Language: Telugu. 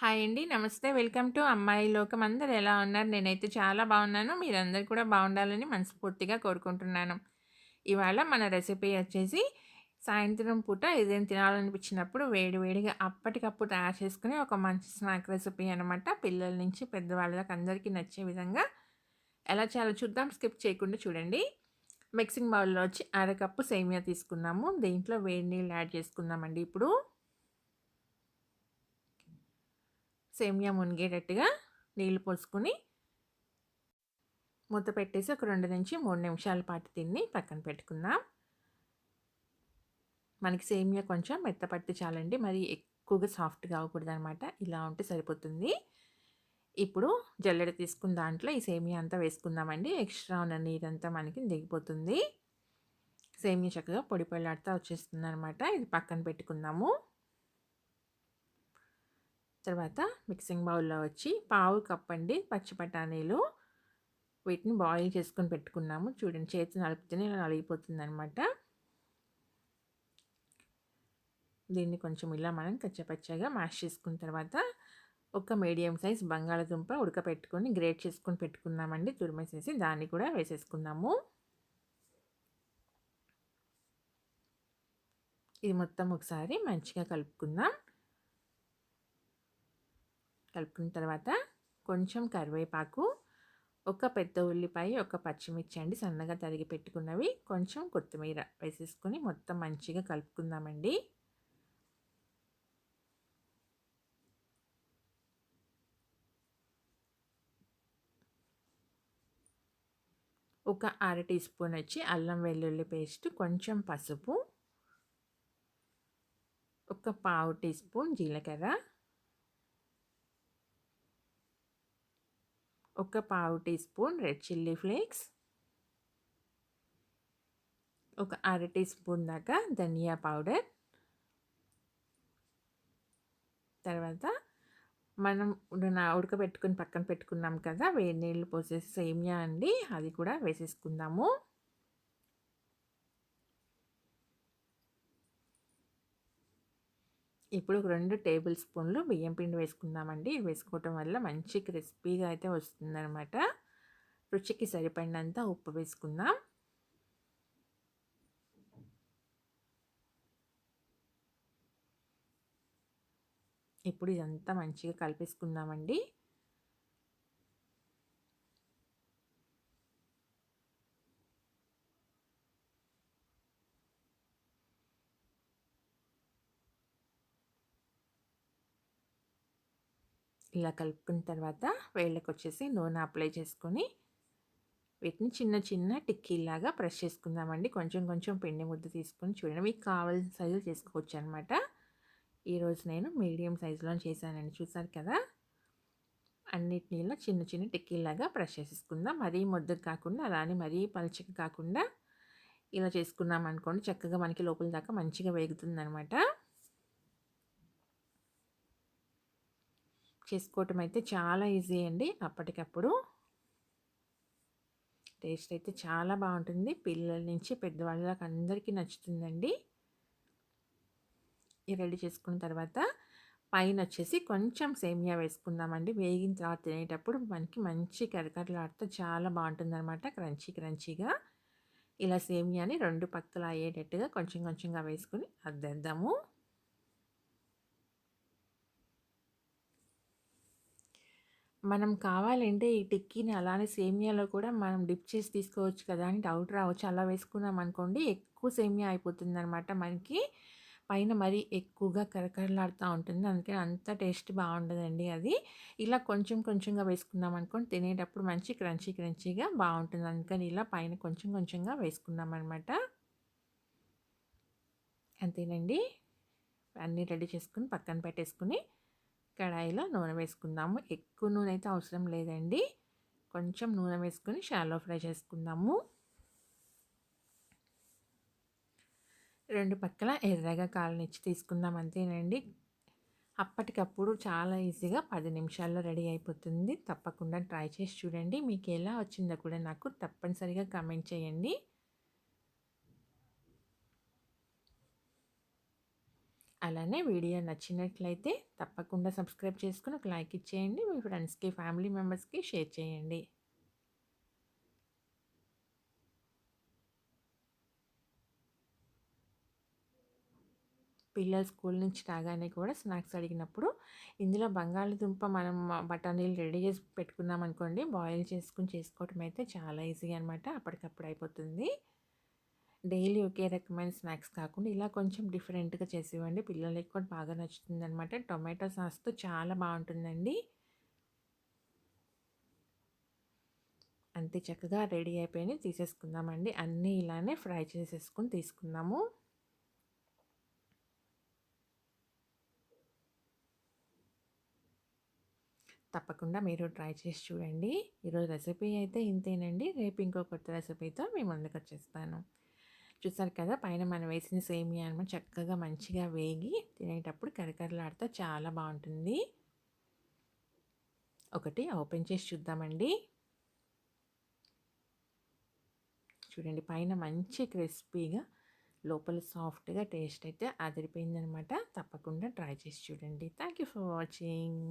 హాయ్ అండి. నమస్తే. వెల్కమ్ టు అమ్మాయి లోకం. అందరు ఎలా ఉన్నారు? నేనైతే చాలా బాగున్నాను. మీరందరూ కూడా బాగుండాలని మనస్ఫూర్తిగా కోరుకుంటున్నాను. ఇవాళ మన రెసిపీ వచ్చేసి సాయంత్రం పూట ఏదైనా తినాలనిపించినప్పుడు వేడి వేడిగా అప్పటికప్పుడు తయారు చేసుకునే ఒక మంచి స్నాక్ రెసిపీ అనమాట. పిల్లల నుంచి పెద్దవాళ్ళకి అందరికీ నచ్చే విధంగా ఎలా చేయాలో చూద్దాం. స్కిప్ చేయకుండా చూడండి. మిక్సింగ్ బౌల్‌లో వచ్చి అరకప్పు సేమియా తీసుకున్నాము. దీంట్లో వేడి నీళ్ళు యాడ్ చేసుకుందామండి ఇప్పుడు. సేమియా మునిగేటట్టుగా నీళ్ళు పోసుకొని మూత పెట్టేసి ఒక 2-3 నిమిషాల పాటు తిని పక్కన పెట్టుకుందాం. మనకి సేమియా కొంచెం మెత్తపడితే చాలండి. మరి ఎక్కువగా సాఫ్ట్‌గా అవ్వకూడదనమాట. ఇలా ఉంటే సరిపోతుంది. ఇప్పుడు జల్లెడ తీసుకున్న దాంట్లో ఈ సేమియా అంతా వేసుకుందామండి. ఎక్స్ట్రా ఉన్న నీరంతా మనకి దిగిపోతుంది. సేమియా చక్కగా పొడి వచ్చేస్తుంది అనమాట ఇది పక్కన పెట్టుకుందాము. తర్వాత మిక్సింగ్ బౌల్‌లో వచ్చి పావు కప్ అండి పచ్చి బఠానీలు. వీటిని బాయిల్ చేసుకొని పెట్టుకున్నాము. చూడండి చేతి నలుపుతూనే ఇలా నలిగిపోతుందనమాట. దీన్ని కొంచెం ఇలా మనం కచ్చపచ్చగా మ్యాష్ చేసుకున్న తర్వాత ఒక మీడియం సైజ్ బంగాళాదుంప ఉడకపెట్టుకొని గ్రేట్ చేసుకొని పెట్టుకున్నామండి. తురిమేసేసి దాన్ని కూడా వేసేసుకున్నాము ఇది మొత్తం ఒకసారి మంచిగా కలుపుకుందాం. కలుపుకున్న తర్వాత కొంచెం కరివేపాకు, ఒక పెద్ద ఉల్లిపాయ, ఒక పచ్చిమిర్చి అండి సన్నగా తరిగి పెట్టుకున్నవి, కొంచెం కొత్తిమీర వేసేసుకొని మొత్తం మంచిగా కలుపుకుందామండి. ఒక అర టీ స్పూన్ వచ్చి అల్లం వెల్లుల్లి పేస్ట్, కొంచెం పసుపు, ఒక పావు టీ స్పూన్ జీలకర్ర, ఒక పావు teaspoon red chilli flakes, ఒక అర టీ స్పూన్ దాకా ధనియా పౌడర్, తర్వాత మనం ఉడకబెట్టుకుని పక్కన పెట్టుకున్నాం కదా వేడి నీళ్ళు పోసేసి సేమియా అండి అది కూడా వేసేసుకుందాము. ఇప్పుడు ఒక రెండు టేబుల్ స్పూన్లు బియ్యం పిండి వేసుకుందామండి. ఇది వేసుకోవటం వల్ల మంచి క్రిస్పీగా అయితే వస్తుందనమాట. రుచికి సరిపడినంత ఉప్పు వేసుకుందాం. ఇప్పుడు ఇదంతా మంచిగా కలిపేసుకుందామండి. ఇలా కలుపుకున్న తర్వాత వేళ్ళకొచ్చేసి నూనె అప్లై చేసుకొని వీటిని చిన్న చిన్న టిక్కీలాగా ప్రెస్ చేసుకుందామండి. కొంచెం కొంచెం పిండి ముద్ద తీసుకొని చూడండి మీకు కావాల్సిన సైజులో చేసుకోవచ్చు అనమాట. ఈరోజు నేను మీడియం సైజులో చేశానండి. చూసారు కదా! అన్నిటిని ఇలా చిన్న చిన్న టిక్కీలాగా ప్రెస్ చేసేసుకుందాం. మరీ ముద్దకు కాకుండా అలానే మరీ పలుచగా కాకుండా ఇలా చేసుకున్నాం అనుకోండి చక్కగా మనకి లోపల దాకా మంచిగా వేగుతుందనమాట. చేసుకోవటం అయితే చాలా ఈజీ అండి. అప్పటికప్పుడు టేస్ట్ అయితే చాలా బాగుంటుంది. పిల్లల నుంచి పెద్దవాళ్ళ దాకా అందరికీ నచ్చుతుందండి. ఇది రెడీ చేసుకున్న తర్వాత పైన వచ్చేసి కొంచెం సేమియా వేసుకుందామండి. వేగిన తర్వాత తినేటప్పుడు మనకి మంచి కరకరలాడుతూ చాలా బాగుంటుందనమాట. క్రంచీ క్రంచీగా ఇలా సేమియాని రెండు పక్కల అయ్యేటట్టుగా కొంచెం కొంచెంగా వేసుకొని అద్దేద్దాము. మనం కావాలంటే ఈ టిక్కీని అలానే సేమియాలో కూడా మనం డిప్ చేసి తీసుకోవచ్చు కదా అని డౌట్ రావచ్చు. అలా వేసుకున్నాం అనుకోండి ఎక్కువ సేమియా అయిపోతుందనమాట మనకి. పైన మరీ ఎక్కువగా కరకరలాడుతూ ఉంటుంది. అందుకని అంత టేస్ట్ బాగుండదండి అది. ఇలా కొంచెం కొంచెంగా వేసుకున్నాం అనుకోండి తినేటప్పుడు మంచి క్రంచీ క్రంచీగా బాగుంటుంది. అందుకని ఇలా పైన కొంచెం కొంచెంగా వేసుకున్నాం అనమాట అంతేనండి. అన్నీ రెడీ చేసుకుని పక్కన పెట్టేసుకొని కడాయిలో నూనె వేసుకుందాము. ఎక్కువ నూనె అయితే అవసరం లేదండి. కొంచెం నూనె వేసుకొని షాలో ఫ్రై చేసుకుందాము. రెండు పక్కల ఎర్రగా కాలనిచ్చి తీసుకుందాం అంతేనండి. అప్పటికప్పుడు చాలా ఈజీగా పది నిమిషాల్లో రెడీ అయిపోతుంది. తప్పకుండా ట్రై చేసి చూడండి. మీకు ఎలా వచ్చిందో కూడా నాకు తప్పనిసరిగా కమెంట్ చేయండి. అలానే వీడియో నచ్చినట్లయితే తప్పకుండా సబ్స్క్రైబ్ చేసుకుని ఒక లైక్ ఇచ్చేయండి. మీ ఫ్రెండ్స్కి ఫ్యామిలీ మెంబర్స్కి షేర్ చేయండి. పిల్లలు స్కూల్ నుంచి రాగానే కూడా స్నాక్స్ అడిగినప్పుడు ఇందులో బంగాళదుంప మనం బఠానీలు రెడీ చేసి పెట్టుకున్నాం అనుకోండి బాయిల్ చేసుకుని చేసుకోవటం అయితే చాలా ఈజీ అనమాట అప్పటికప్పుడు అయిపోతుంది. డైలీ ఒకే రకమైన స్నాక్స్ కాకుండా ఇలా కొంచెం డిఫరెంట్గా చేసి ఇవ్వండి పిల్లలకి కూడా బాగా నచ్చుతుంది అనమాట టొమాటో సాస్తో చాలా బాగుంటుందండి. అంతే చక్కగా రెడీ అయిపోయి తీసేసుకుందామండి. అన్నీ ఇలానే ఫ్రై చేసేసుకుని తీసుకుందాము. తప్పకుండా మీరు ట్రై చేసి చూడండి. ఈరోజు రెసిపీ అయితే ఇంతేనండి. రేపు ఇంకో కొత్త రెసిపీతో మీ ముందుకు వచ్చేస్తాను చూసారు కదా పైన మనం వేసిన సేమియా అనమాట చక్కగా మంచిగా వేగి తినేటప్పుడు కరకరలాడితే చాలా బాగుంటుంది. ఒకటి ఓపెన్ చేసి చూద్దామండి. చూడండి పైన మంచి క్రిస్పీగా లోపల సాఫ్ట్గా టేస్ట్ అయితే అదిరిపోయిందనమాట. తప్పకుండా ట్రై చేసి చూడండి. Thank you for watching.